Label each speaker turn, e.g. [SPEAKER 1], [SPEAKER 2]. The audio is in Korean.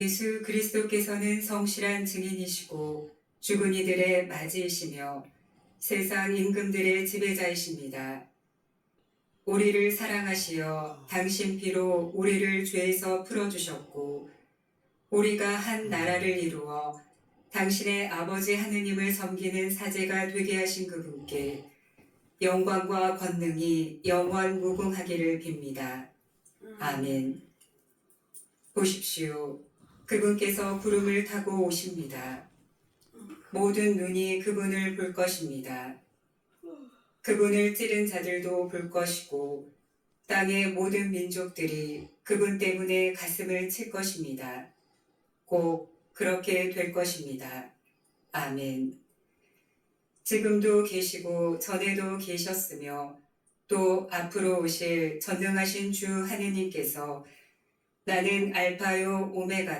[SPEAKER 1] 예수 그리스도께서는 성실한 증인이시고 죽은 이들의 맞이이시며 세상 임금들의 지배자이십니다. 우리를 사랑하시어 당신 피로 우리를 죄에서 풀어주셨고 우리가 한 나라를 이루어 당신의 아버지 하느님을 섬기는 사제가 되게 하신 그분께 영광과 권능이 영원 무궁하기를 빕니다. 아멘. 보십시오. 그분께서 구름을 타고 오십니다. 모든 눈이 그분을 볼 것입니다. 그분을 찌른 자들도 볼 것이고, 땅의 모든 민족들이 그분 때문에 가슴을 칠 것입니다. 꼭 그렇게 될 것입니다. 아멘. 지금도 계시고 전에도 계셨으며 또 앞으로 오실 전능하신 주 하느님께서 나는 알파요 오메가다.